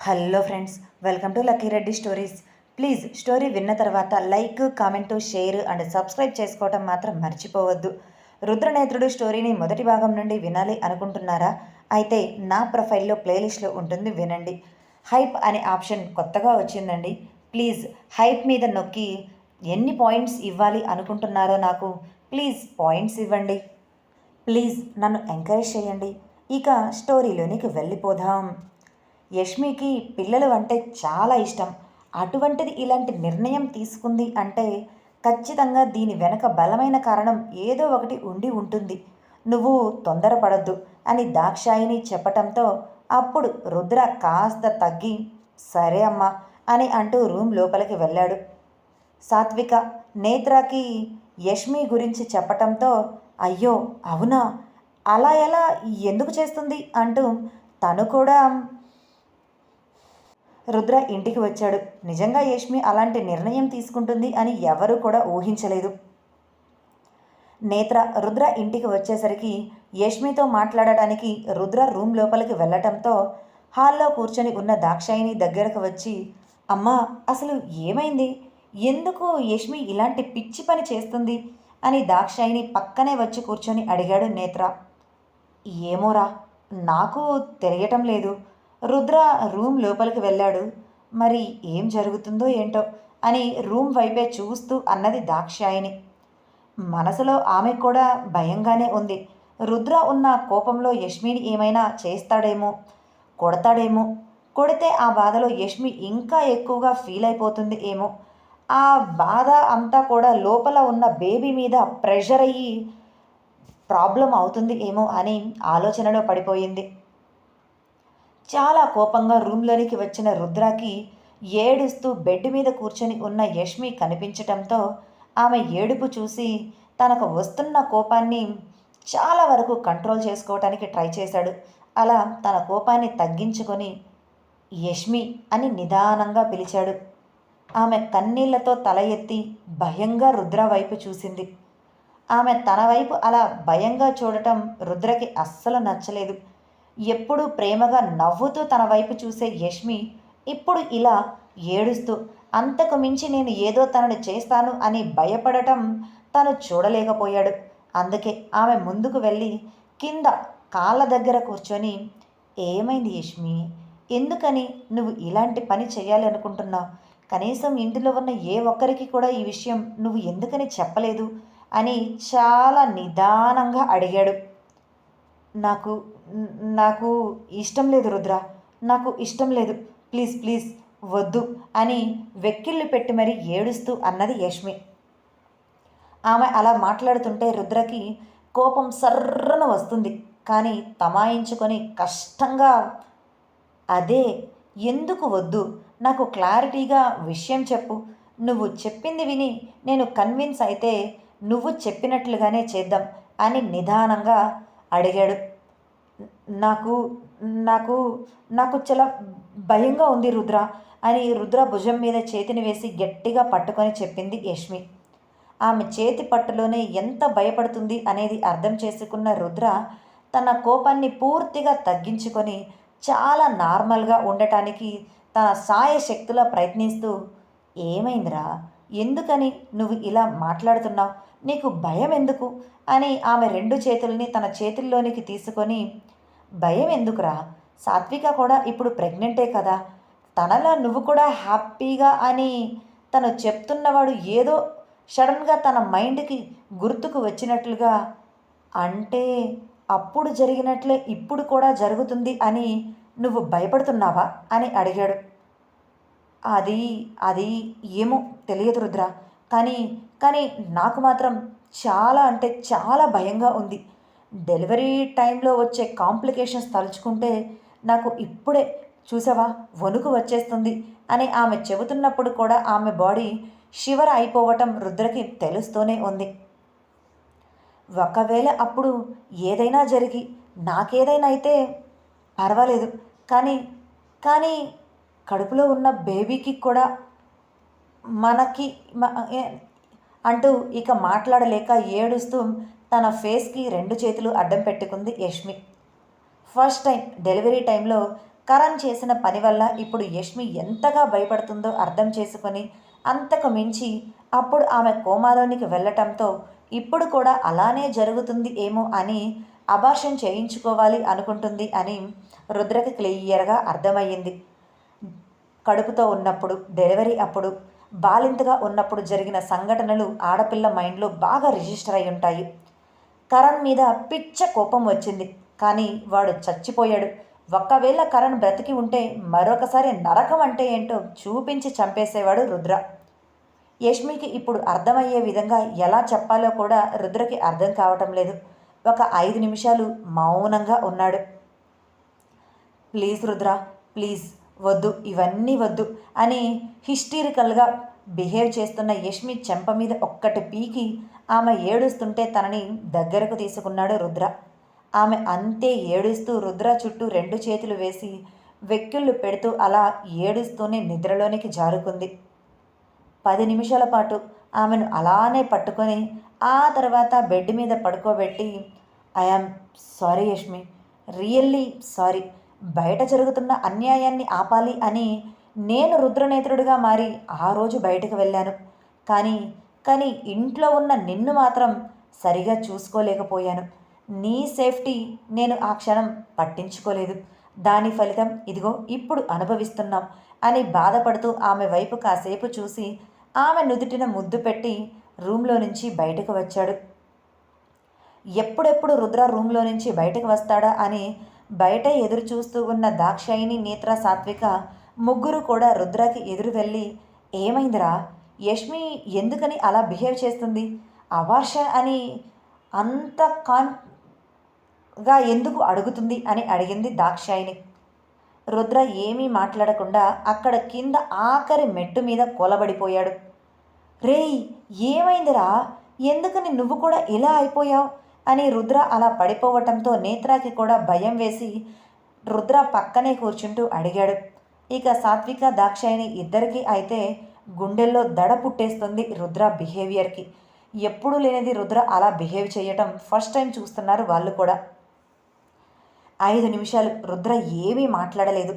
Hello friends welcome to lucky Reddy stories. Please story విన్న తర్వాత like comment share and subscribe చేసుకోవటం మాత్రం మర్చిపోవద్దు. రుద్రనేత్రుడు స్టోరీని మొదటి భాగం నుండి వినాలి అనుకుంటున్నారా? అయితే నా ప్రొఫైల్లో ప్లేలిస్ట్లో ఉంటుంది వినండి. హైప్ అనే ఆప్షన్ కొత్తగా వచ్చిందండి. ప్లీజ్ హైప్ మీద నొక్కి ఎన్ని పాయింట్స్ ఇవ్వాలి అనుకుంటున్నారో నాకు ప్లీజ్ పాయింట్స్ ఇవ్వండి. ప్లీజ్ నన్ను ఎంకరేజ్ చేయండి. ఇక స్టోరీలోనికి వెళ్ళిపోదాం. యష్మికి పిల్లలు అంటే చాలా ఇష్టం. అటువంటిది ఇలాంటి నిర్ణయం తీసుకుంది అంటే ఖచ్చితంగా దీని వెనక బలమైన కారణం ఏదో ఒకటి ఉండి ఉంటుంది. నువ్వు తొందరపడద్దు అని దాక్షాయిని చెప్పటంతో అప్పుడు రుద్ర కాస్త తగ్గి సరే అమ్మా అని అంటూ రూమ్ లోపలికి వెళ్ళాడు. సాత్విక నేత్రాకి యష్మి గురించి చెప్పటంతో అయ్యో అవునా? అలా ఎలా? ఎందుకు చేస్తుంది? అంటూ తను కూడా రుద్ర ఇంటికి వచ్చాడు. నిజంగా యష్మి అలాంటి నిర్ణయం తీసుకుంటుంది అని ఎవరూ కూడా ఊహించలేదు. నేత్ర రుద్ర ఇంటికి వచ్చేసరికి యష్మితో మాట్లాడటానికి రుద్ర రూమ్ లోపలికి వెళ్ళటంతో హాల్లో కూర్చొని ఉన్న దాక్షాయిని దగ్గరకు వచ్చి అమ్మా అసలు ఏమైంది? ఎందుకు యష్మి ఇలాంటి పిచ్చి పని చేస్తుంది? అని దాక్షాయిని పక్కనే వచ్చి కూర్చొని అడిగాడు నేత్ర. ఏమోరా నాకు తెలియటం లేదు. రుద్ర రూమ్ లోపలికి వెళ్ళాడు. మరి ఏం జరుగుతుందో ఏంటో అని రూమ్ వైపే చూస్తూ అన్నది దాక్షాయిని మనసులో ఆమె కూడా భయంగానే ఉంది. రుద్ర ఉన్న కోపంలో యష్మిని ఏమైనా చేస్తాడేమో కొడతాడేమో కొడితే ఆ బాధలో యష్మి ఇంకా ఎక్కువగా ఫీల్ అయిపోతుంది ఏమో. ఆ బాధ అంతా కూడా లోపల ఉన్న బేబీ మీద ప్రెషర్ అయ్యి ప్రాబ్లం అవుతుంది ఏమో అని ఆలోచనలో పడిపోయింది. చాలా కోపంగా రూమ్లోనికి వచ్చిన రుద్రాకి ఏడుస్తూ బెడ్ మీద కూర్చొని ఉన్న యష్మి కనిపించటంతో ఆమె ఏడుపు చూసి తనకు వస్తున్న కోపాన్ని చాలా వరకు కంట్రోల్ చేసుకోవటానికి ట్రై చేశాడు. అలా తన కోపాన్ని తగ్గించుకొని యష్మి అని నిదానంగా పిలిచాడు. ఆమె కన్నీళ్ళతో తల ఎత్తి భయంగా రుద్ర వైపు చూసింది. ఆమె తన వైపు అలా భయంగా చూడటం రుద్రకి అస్సలు నచ్చలేదు. ఎప్పుడు ప్రేమగా నవ్వుతూ తన వైపు చూసే యష్మి ఇప్పుడు ఇలా ఏడుస్తూ అంతకు మించి నేను ఏదో తనను చేస్తాను అని భయపడటం తను చూడలేకపోయాడు. అందుకే ఆమె ముందుకు వెళ్ళి కింద కాళ్ళ దగ్గర కూర్చొని ఏమైంది యష్మి? ఎందుకని నువ్వు ఇలాంటి పని చేయాలి అనుకుంటున్నావు? కనీసం ఇంటిలో ఉన్న ఏ ఒక్కరికి కూడా ఈ విషయం నువ్వు ఎందుకని చెప్పలేదు? అని చాలా నిదానంగా అడిగాడు. నాకు నాకు ఇష్టం లేదు రుద్ర. నాకు ఇష్టం లేదు. ప్లీజ్ ప్లీజ్ వద్దు అని వెక్కిళ్ళు పెట్టి మరీ ఏడుస్తూ అన్నది యష్మి. ఆమె అలా మాట్లాడుతుంటే రుద్రకి కోపం సర్రన వస్తుంది. కానీ తమాయించుకొని కష్టంగా అదే ఎందుకు వద్దు? నాకు క్లారిటీగా విషయం చెప్పు. నువ్వు చెప్పింది విని నేను కన్విన్స్ అయితే నువ్వు చెప్పినట్లుగానే చేద్దాం అని నిదానంగా అడిగాడు. నాకు నాకు నాకు చాలా భయంగా ఉంది రుద్ర అని రుద్ర భుజం మీద చేతిని వేసి గట్టిగా పట్టుకొని చెప్పింది యష్మి. ఆమె చేతి పట్టులోనే ఎంత భయపడుతుంది అనేది అర్థం చేసుకున్న రుద్ర తన కోపాన్ని పూర్తిగా తగ్గించుకొని చాలా నార్మల్గా ఉండటానికి తన సాయ శక్తులా ప్రయత్నిస్తూ ఏమైందిరా? ఎందుకని నువ్వు ఇలా మాట్లాడుతున్నావు? నీకు భయం ఎందుకు అని ఆమె రెండు చేతుల్ని తన చేతుల్లోనికి తీసుకొని భయం ఎందుకురా సాత్విక కూడా ఇప్పుడు ప్రెగ్నెంటే కదా. తనలా నువ్వు కూడా హ్యాపీగా అని తను చెప్తున్నవాడు ఏదో సడన్గా తన మైండ్కి గుర్తుకు వచ్చినట్లుగా అంటే అప్పుడు జరిగినట్లే ఇప్పుడు కూడా జరుగుతుంది అని నువ్వు భయపడుతున్నావా? అని అడిగాడు. అది అది ఏమో తెలియదు రుద్ర. కానీ కానీ నాకు మాత్రం చాలా అంటే చాలా భయంగా ఉంది. డెలివరీ టైంలో వచ్చే కాంప్లికేషన్స్ తలుచుకుంటే నాకు ఇప్పుడే చూసావా వణుకు వచ్చేస్తుంది అని ఆమె చెబుతున్నప్పుడు కూడా ఆమె బాడీ షివర్ అయిపోవటం రుద్రకి తెలుస్తూనే ఉంది. ఒకవేళ అప్పుడు ఏదైనా జరిగి నాకేదైనా అయితే పర్వాలేదు. కానీ కానీ కడుపులో ఉన్న బేబీకి కూడా మనకి అంటూ ఇక మాట్లాడలేక ఏడుస్తూ తన ఫేస్కి రెండు చేతులు అడ్డం పెట్టుకుంది యష్మి. ఫస్ట్ టైం డెలివరీ టైంలో కరణ్ చేసిన పని వల్ల ఇప్పుడు యష్మి ఎంతగా భయపడుతుందో అర్థం చేసుకొని అంతకు మించి అప్పుడు ఆమె కోమాలోనికి వెళ్ళటంతో ఇప్పుడు కూడా అలానే జరుగుతుంది ఏమో అని అభాషం చేయించుకోవాలి అనుకుంటుంది అని రుద్రకి క్లియర్గా అర్థమయ్యింది. కడుపుతో ఉన్నప్పుడు డెలివరీ అప్పుడు బాలింతగా ఉన్నప్పుడు జరిగిన సంఘటనలు ఆడపిల్ల మైండ్లో బాగా రిజిస్టర్ అయి ఉంటాయి. కరణ్ మీద పిచ్చ కోపం వచ్చింది. కానీ వాడు చచ్చిపోయాడు. ఒక్కవేళ కరణ్ బ్రతికి ఉంటే మరొకసారి నరకం అంటే ఏంటో చూపించి చంపేసేవాడు రుద్ర. యష్మికి ఇప్పుడు అర్థమయ్యే విధంగా ఎలా చెప్పాలో కూడా రుద్రకి అర్థం కావటం లేదు. ఒక ఐదు నిమిషాలు మౌనంగా ఉన్నాడు. Please Rudra please. వద్దు ఇవన్నీ వద్దు అని హిస్టీరికల్గా బిహేవ్ చేస్తున్న యష్మి చెంప మీద ఒక్కటి పీకి ఆమె ఏడుస్తుంటే తనని దగ్గరకు తీసుకున్నాడు రుద్ర. ఆమె అంతే ఏడుస్తూ రుద్ర చుట్టూ రెండు చేతులు వేసి వెక్కిళ్ళు పెడుతూ అలా ఏడుస్తూనే నిద్రలోనికి జారుకుంది. పది నిమిషాల పాటు ఆమెను అలానే పట్టుకొని ఆ తర్వాత బెడ్ మీద పడుకోబెట్టి I am sorry Yashmi really sorry బయట జరుగుతున్న అన్యాయాన్ని ఆపాలి అని నేను రుద్రనేత్రుడిగా మారి ఆ రోజు బయటకు వెళ్ళాను. కానీ కానీ ఇంట్లో ఉన్న నిన్ను మాత్రం సరిగా చూసుకోలేకపోయాను. నీ సేఫ్టీ నేను ఆ క్షణం పట్టించుకోలేదు. దాని ఫలితం ఇదిగో ఇప్పుడు అనుభవిస్తున్నాం అని బాధపడుతూ ఆమె వైపు కాసేపు చూసి ఆమె నుదుటిన ముద్దు పెట్టి రూమ్లో నుంచి బయటకు వచ్చాడు. ఎప్పుడెప్పుడు రుద్ర రూమ్లో నుంచి బయటకు వస్తాడా అని బయట ఎదురు చూస్తూ ఉన్న దాక్షాయిని నేత్ర సాత్విక ముగ్గురు కూడా రుద్రకి ఎదురు వెళ్ళి ఏమైందిరా? యష్మి ఎందుకని అలా బిహేవ్ చేస్తుంది? అవార్ష అని అంత కాన్గా ఎందుకు అడుగుతుంది? అని అడిగింది దాక్షాయిని రుద్ర ఏమీ మాట్లాడకుండా అక్కడ కింద ఆఖరి మెట్టు మీద కూలబడిపోయాడు. రేయ్ ఏమైందిరా? ఎందుకని నువ్వు కూడా ఇలా అయిపోయావు? అని రుద్ర అలా పడిపోవటంతో నేత్రాకి కూడా భయం వేసి రుద్ర పక్కనే కూర్చుంటూ అడిగాడు. ఇక సాత్విక దాక్షాయిని ఇద్దరికీ అయితే గుండెల్లో దడ పుట్టేస్తుంది రుద్ర బిహేవియర్కి. ఎప్పుడూ లేనిది రుద్ర అలా బిహేవ్ చేయటం ఫస్ట్ టైం చూస్తున్నారు వాళ్ళు కూడా. ఐదు నిమిషాలు రుద్ర ఏమీ మాట్లాడలేదు.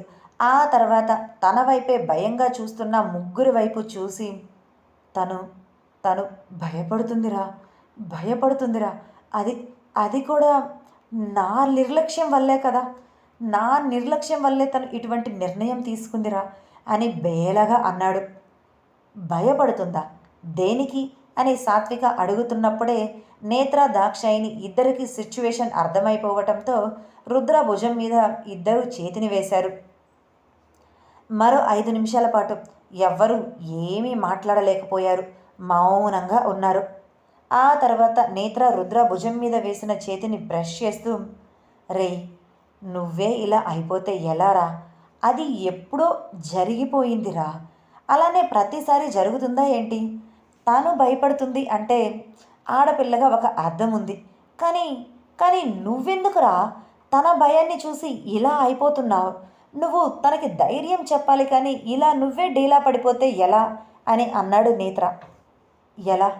ఆ తర్వాత తన వైపే భయంగా చూస్తున్న ముగ్గురి వైపు చూసి తను తను భయపడుతుందిరా భయపడుతుందిరా అది అది కూడా నా నిర్లక్ష్యం వల్లే కదా. నా నిర్లక్ష్యం వల్లే తను ఇటువంటి నిర్ణయం తీసుకుందిరా అని బేలగా అన్నాడు. భయపడుతుందా? దేనికి? అని సాత్విక అడుగుతున్నప్పుడే నేత్ర దాక్షాయిని ఇద్దరికి సిచ్యువేషన్ అర్థమైపోవటంతో రుద్ర భుజం మీద ఇద్దరు చేతిని వేశారు. మరో ఐదు నిమిషాల పాటు ఎవ్వరూ ఏమీ మాట్లాడలేకపోయారు. మౌనంగా ఉన్నారు. ఆ తర్వాత నేత్ర రుద్ర భుజం మీద వేసిన చేతిని బ్రష్ చేస్తూ రే నువ్వే ఇలా అయిపోతే ఎలారా? అది ఎప్పుడో జరిగిపోయిందిరా. అలానే ప్రతిసారి జరుగుతుందా ఏంటి? తాను భయపడుతుంది అంటే ఆడపిల్లగా ఒక అర్థం ఉంది. కానీ కానీ నువ్వెందుకురా? తన భయాన్ని చూసి ఇలా అయిపోతున్నావు. నువ్వు తనకి ధైర్యం చెప్పాలి కానీ ఇలా నువ్వే డీలా పడిపోతే ఎలా? అని అన్నాడు నేత్ర. ఎలా?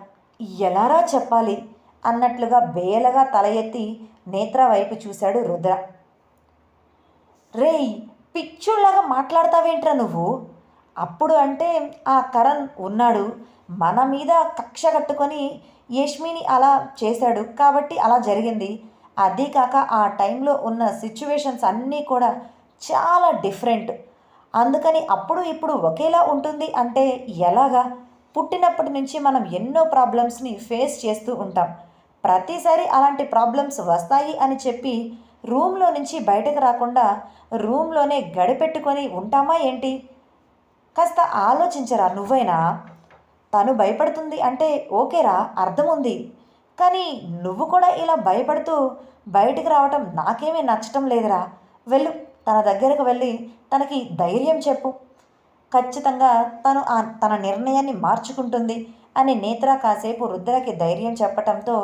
ఎలారా చెప్పాలి? అన్నట్లుగా బేలగా తల ఎత్తి నేత్ర వైపు చూశాడు రుద్ర. రేయ్ పిచ్చులాగా మాట్లాడతావేంట్రా నువ్వు? అప్పుడు అంటే ఆ కరణ్ ఉన్నాడు. మన మీద కక్ష కట్టుకొని యష్మిని అలా చేశాడు. కాబట్టి అలా జరిగింది. అదీ కాక ఆ టైంలో ఉన్న సిచ్యువేషన్స్ అన్నీ కూడా చాలా డిఫరెంట్. అందుకని అప్పుడు ఇప్పుడు ఒకేలా ఉంటుంది అంటే ఎలాగా? పుట్టినప్పటి నుంచి మనం ఎన్నో ప్రాబ్లమ్స్ని ఫేస్ చేస్తూ ఉంటాం. ప్రతిసారి అలాంటి ప్రాబ్లమ్స్ వస్తాయి అని చెప్పి రూమ్లో నుంచి బయటకు రాకుండా రూమ్లోనే గడిపెట్టుకొని ఉంటామా ఏంటి? కాస్త ఆలోచించరా నువ్వైనా? తను భయపడుతుంది అంటే ఓకేరా అర్థం ఉంది కానీ నువ్వు కూడా ఇలా భయపడుతూ బయటకు రావటం నాకేమీ నచ్చటం లేదురా. వెళ్ళు తన దగ్గరకు వెళ్ళి తనకి ధైర్యం చెప్పు. ఖచ్చితంగా తను ఆ తన నిర్ణయాన్ని మార్చుకుంటుంది అని నేత్ర కాసేపు రుద్రకి ధైర్యం చెప్పటంతో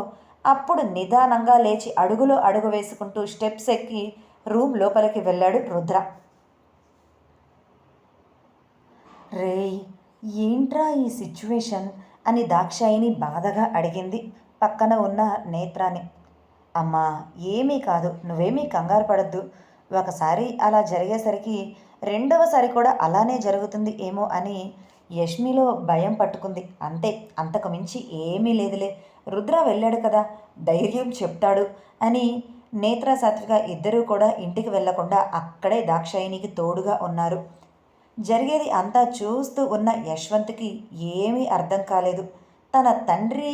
అప్పుడు నిదానంగా లేచి అడుగులో అడుగు వేసుకుంటూ స్టెప్స్ ఎక్కి రూమ్ లోపలికి వెళ్ళాడు రుద్ర. రేయ్ ఏంట్రా ఈ సిచ్యువేషన్? అని దాక్షాయిని బాధగా అడిగింది పక్కన ఉన్న నేత్రాని. అమ్మా ఏమీ కాదు నువ్వేమీ కంగారు పడద్దు. ఒకసారి అలా జరిగేసరికి రెండవసారి కూడా అలానే జరుగుతుంది ఏమో అని యష్మిలో భయం పట్టుకుంది. అంతే అంతకు మించి ఏమీ లేదులే. రుద్ర వెళ్ళాడు కదా ధైర్యం చెప్తాడు అని నేత్ర సాత్విక ఇద్దరూ కూడా ఇంటికి వెళ్ళకుండా అక్కడే దాక్షాయినికి తోడుగా ఉన్నారు. జరిగేది అంతా చూస్తూ ఉన్న యశ్వంత్కి ఏమీ అర్థం కాలేదు. తన తండ్రి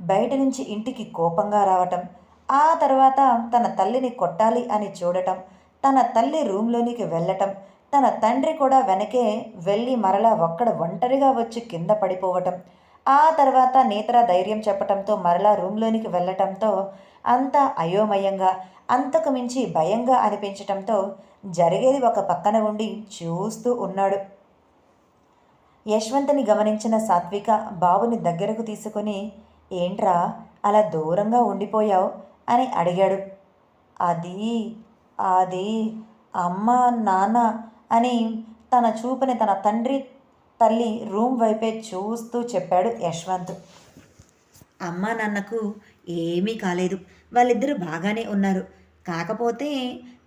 బయట నుంచి ఇంటికి కోపంగా రావటం ఆ తర్వాత తన తల్లిని కొట్టాలి అని చూడటం తన తల్లి రూమ్లోనికి వెళ్ళటం తన తండ్రి కూడా వెనకే వెళ్ళి మరలా ఒక్కడ ఒంటరిగా వచ్చి కింద పడిపోవటం ఆ తర్వాత నేత్ర ధైర్యం చెప్పటంతో మరలా రూమ్లోనికి వెళ్ళటంతో అంతా అయోమయంగా అంతకు మించి భయంగా అనిపించటంతో జరిగేది ఒక పక్కన ఉండి చూస్తూ ఉన్నాడు. యశ్వంత్ని గమనించిన సాత్విక బాబుని దగ్గరకు తీసుకొని ఏంట్రా అలా దూరంగా ఉండిపోయావు? అని అడిగాడు. అది అది అమ్మ నాన్న అని తన చూపుని తన తండ్రి తల్లి రూమ్ వైపే చూస్తూ చెప్పాడు యశ్వంత్. అమ్మ నాన్నకు ఏమీ కాలేదు. వాళ్ళిద్దరూ బాగానే ఉన్నారు. కాకపోతే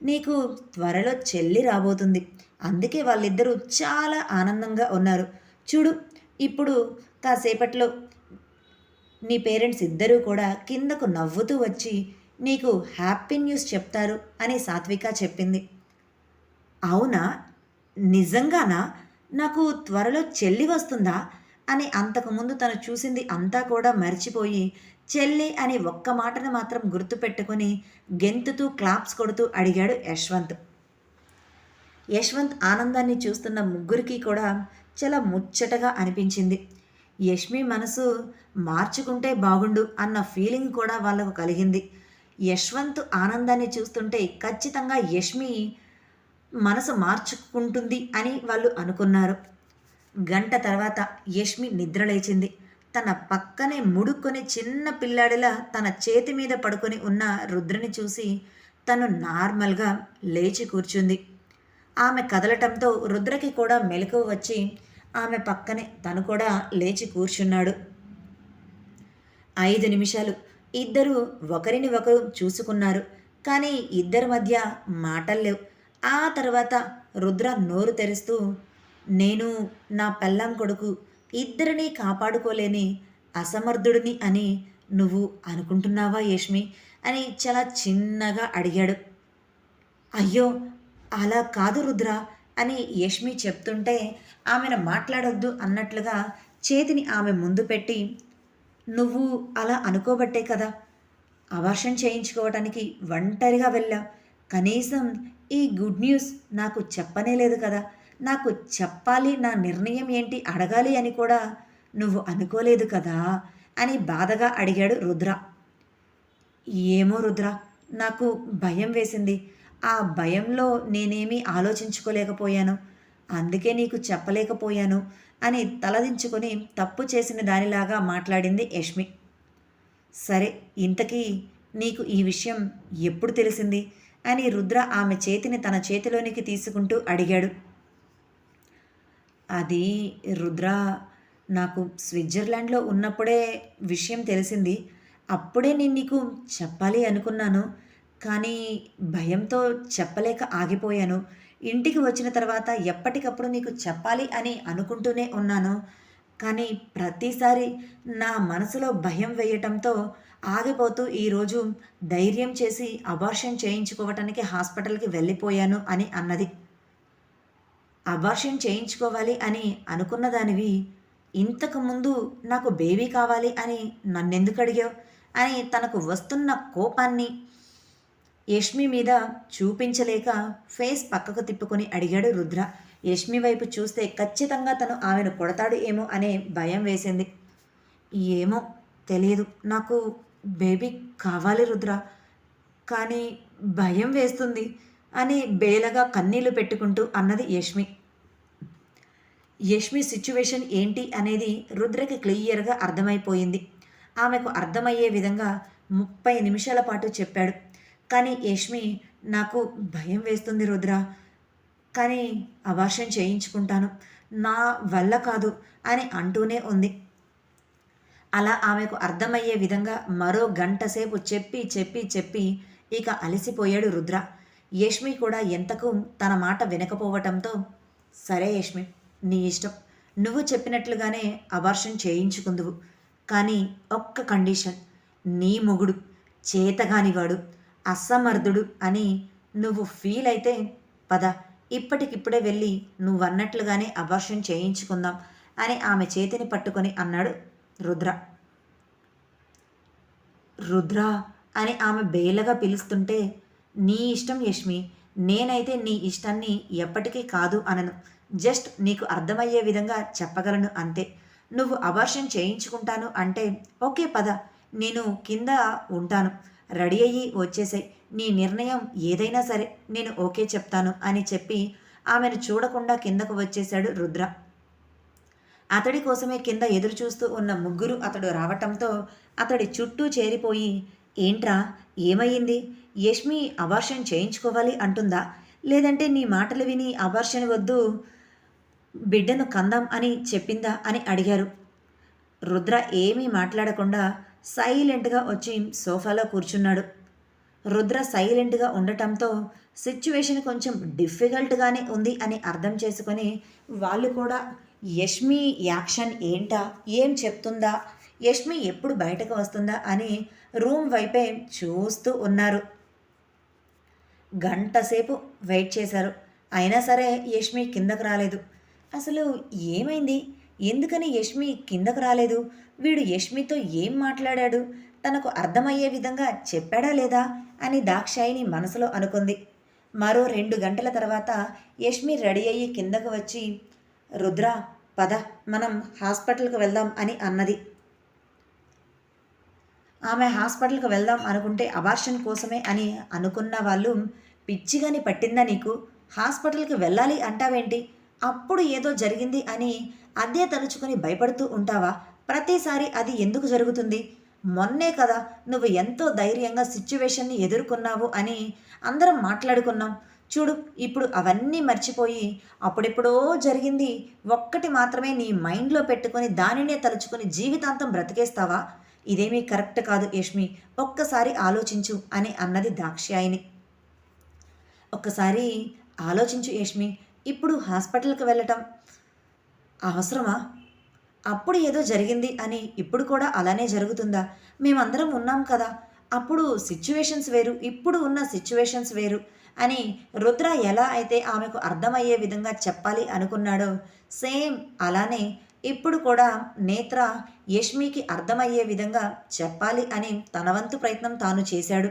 నీకు త్వరలో చెల్లి రాబోతుంది. అందుకే వాళ్ళిద్దరూ చాలా ఆనందంగా ఉన్నారు. చూడు ఇప్పుడు కాసేపట్లో నీ పేరెంట్స్ ఇద్దరూ కూడా కిందకు నవ్వుతూ వచ్చి నీకు హ్యాపీ న్యూస్ చెప్తారు అని సాత్విక చెప్పింది. అవునా? నిజంగానా? నాకు త్వరలో చెల్లి వస్తుందా? అని అంతకుముందు తను చూసింది అంతా కూడా మర్చిపోయి చెల్లి అని ఒక్క మాటను మాత్రం గుర్తుపెట్టుకుని గెంతుతూ క్లాప్స్ కొడుతూ అడిగాడు యశ్వంత్. యశ్వంత్ ఆనందాన్ని చూస్తున్న ముగ్గురికి కూడా చాలా ముచ్చటగా అనిపించింది. యష్మి మనసు మార్చుకుంటే బాగుండు అన్న ఫీలింగ్ కూడా వాళ్ళకు కలిగింది. యశ్వంత్ ఆనందాన్ని చూస్తుంటే ఖచ్చితంగా యష్మి మనసు మార్చుకుంటుంది అని వాళ్ళు అనుకున్నారు. గంట తర్వాత యష్మి నిద్రలేచింది తన పక్కనే ముడుక్కొని చిన్న పిల్లాడిలా తన చేతి మీద పడుకొని ఉన్న రుద్రని చూసి తను నార్మల్గా లేచి కూర్చుంది. ఆమె కదలటంతో రుద్రకి కూడా మెలకువ వచ్చి ఆమె పక్కనే తను కూడా లేచి కూర్చున్నాడు. ఐదు నిమిషాలు ఇద్దరు ఒకరిని ఒకరు చూసుకున్నారు. కానీ ఇద్దరి మధ్య మాటలు లేవు. ఆ తర్వాత రుద్ర నోరు తెరుస్తూ నేను నా పెళ్ళాం కొడుకు ఇద్దరిని కాపాడుకోలేని అసమర్థుడిని అని నువ్వు అనుకుంటున్నావా యష్మి? అని చాలా చిన్నగా అడిగాడు. అయ్యో అలా కాదు రుద్ర అని యష్మి చెప్తుంటే ఆమెను మాట్లాడొద్దు అన్నట్లుగా చేతిని ఆమె ముందు పెట్టి నువ్వు అలా అనుకోబట్టే కదా అవర్షన్ చేయించుకోవటానికి ఒంటరిగా వెళ్ళా కనీసం ఈ గుడ్ న్యూస్ నాకు చెప్పనే లేదు కదా. నాకు చెప్పాలి నా నిర్ణయం ఏంటి అడగాలి అని కూడా నువ్వు అనుకోలేదు కదా అని బాధగా అడిగాడు రుద్ర. ఏమో రుద్ర నాకు భయం వేసింది. ఆ భయంలో నేనేమీ ఆలోచించుకోలేకపోయాను. అందుకే నీకు చెప్పలేకపోయాను అని తలదించుకొని తప్పు చేసిన దానిలాగా మాట్లాడింది యష్మి. సరే ఇంతకీ నీకు ఈ విషయం ఎప్పుడు తెలిసింది? అని రుద్ర ఆమె చేతిని తన చేతిలోనికి తీసుకుంటూ అడిగాడు. అది రుద్ర నాకు స్విట్జర్లాండ్లో ఉన్నప్పుడే విషయం తెలిసింది. అప్పుడే నేను నీకు చెప్పాలి అనుకున్నాను. కానీ భయంతో చెప్పలేక ఆగిపోయాను. ఇంటికి వచ్చిన తర్వాత ఎప్పటికప్పుడు నీకు చెప్పాలి అని అనుకుంటూనే ఉన్నాను. కానీ ప్రతిసారి నా మనసులో భయం వేయటంతో ఆగిపోతూ ఈరోజు ధైర్యం చేసి అబార్షన్ చేయించుకోవటానికి హాస్పిటల్కి వెళ్ళిపోయాను అని అన్నది. అబార్షన్ చేయించుకోవాలి అని అనుకున్న దానివి ఇంతకుముందు నాకు బేబీ కావాలి అని నన్నెందుకు అడిగావు? అని తనకు వస్తున్న కోపాన్ని యష్మి మీద చూపించలేక ఫేస్ పక్కకు తిప్పుకొని అడిగాడు రుద్ర. యష్మి వైపు చూస్తే ఖచ్చితంగా తను ఆమెను కొడతాడు ఏమో అనే భయం వేసింది. ఏమో తెలియదు. నాకు బేబీ కావాలి రుద్ర. కానీ భయం వేస్తుంది అని బేలగా కన్నీళ్ళు పెట్టుకుంటూ అన్నది యష్మి. యష్మి సిచ్యువేషన్ ఏంటి అనేది రుద్రకి క్లియర్గా అర్థమైపోయింది. ఆమెకు అర్థమయ్యే విధంగా ముప్పై నిమిషాల పాటు చెప్పాడు. కానీ యష్మి నాకు భయం వేస్తుంది రుద్ర. కానీ అభాషం చేయించుకుంటాను. నా వల్ల కాదు అని అంటూనే ఉంది. అలా ఆమెకు అర్థమయ్యే విధంగా మరో గంటసేపు చెప్పి చెప్పి చెప్పి ఇక అలసిపోయాడు రుద్ర. యష్మి కూడా ఎంతకు తన మాట వినకపోవటంతో సరే యష్మి నీ ఇష్టం. నువ్వు చెప్పినట్లుగానే అబార్షన్ చేయించుకుందువు. కానీ ఒక్క కండిషన్. నీ మొగుడు చేతగానివాడు అసమర్థుడు అని నువ్వు ఫీల్ అయితే పద ఇప్పటికిప్పుడే వెళ్ళి నువ్వన్నట్లుగానే అబార్షన్ చేయించుకుందాం అని ఆమె చేతిని పట్టుకొని అన్నాడు రుద్ర. రుద్ర అని ఆమె బేలగా పిలుస్తుంటే నీ ఇష్టం యష్మి నేనైతే నీ ఇష్టాన్ని ఎప్పటికీ కాదు అనను. జస్ట్ నీకు అర్థమయ్యే విధంగా చెప్పగలను అంతే. నువ్వు అబార్షన్ చేయించుకుంటాను అంటే ఓకే పద నేను కింద ఉంటాను. రెడీ అయ్యి వచ్చేసాయి. నీ నిర్ణయం ఏదైనా సరే నేను ఓకే చెప్తాను అని చెప్పి ఆమెను చూడకుండా కిందకు వచ్చేశాడు రుద్ర. అతడి కోసమే కింద ఎదురుచూస్తూ ఉన్న ముగ్గురు అతడు రావటంతో అతడి చుట్టూ చేరిపోయి ఏంట్రా? ఏమయ్యింది? యష్మి అబార్షన్ చేయించుకోవాలి అంటుందా? లేదంటే నీ మాటలు విని అబార్షన్ వద్దు బిడ్డను కందాం అని చెప్పిందా? అని అడిగారు. రుద్ర ఏమీ మాట్లాడకుండా సైలెంట్గా వచ్చి సోఫాలో కూర్చున్నాడు. రుద్ర సైలెంట్గా ఉండటంతో సిచ్యువేషన్ కొంచెం డిఫికల్ట్గానే ఉంది అని అర్థం చేసుకొని వాళ్ళు కూడా యష్మి యాక్షన్ ఏంటా? ఏం చెప్తుందా? యష్మి ఎప్పుడు బయటకు వస్తుందా అని రూమ్ వైపే చూస్తూ ఉన్నారు. గంటసేపు వెయిట్ చేశారు. అయినా సరే యష్మి కిందకు రాలేదు. అసలు ఏమైంది? ఎందుకని యష్మి కిందకు రాలేదు? వీడు యష్మితో ఏం మాట్లాడాడు? తనకు అర్థమయ్యే విధంగా చెప్పాడా లేదా? అని దాక్షాయిని మనసులో అనుకుంది. మరో రెండు గంటల తర్వాత యష్మి రెడీ అయ్యి కిందకు వచ్చి రుద్ర పద మనం హాస్పిటల్కి వెళ్దాం అని అన్నది. ఆమె హాస్పిటల్కి వెళ్దాం అనుకుంటే అబార్షన్ కోసమే అని అనుకున్న వాళ్ళు పిచ్చిగాని పట్టిందా నీకు? హాస్పిటల్కి వెళ్ళాలి అంటావేంటి? అప్పుడు ఏదో జరిగింది అని అదే తలుచుకొని భయపడుతూ ఉంటావా? ప్రతిసారి అది ఎందుకు జరుగుతుంది? మొన్నే కదా నువ్వు ఎంతో ధైర్యంగా సిచ్యువేషన్ని ఎదుర్కొన్నావు అని అందరం మాట్లాడుకున్నాం. చూడు ఇప్పుడు అవన్నీ మర్చిపోయి అప్పుడెప్పుడో జరిగింది. ఒక్కటి మాత్రమే నీ మైండ్లో పెట్టుకొని దానినే తలుచుకొని జీవితాంతం బ్రతికేస్తావా? ఇదేమీ కరెక్ట్ కాదు యష్మి. ఒక్కసారి ఆలోచించు అని అన్నది దాక్ష్యాయిని ఒక్కసారి ఆలోచించు యష్మి. ఇప్పుడు హాస్పిటల్కి వెళ్ళటం అవసరమా? అప్పుడు ఏదో జరిగింది అని ఇప్పుడు కూడా అలానే జరుగుతుందా? మేమందరం ఉన్నాం కదా. అప్పుడు సిచ్యువేషన్స్ వేరు ఇప్పుడు ఉన్న సిచ్యువేషన్స్ వేరు. అని రుద్ర ఎలా అయితే ఆమెకు అర్థమయ్యే విధంగా చెప్పాలి అనుకున్నాడో సేమ్ అలానే ఇప్పుడు కూడా నేత్ర యష్మికి అర్థమయ్యే విధంగా చెప్పాలి అని తన వంతు ప్రయత్నం తాను చేశాడు.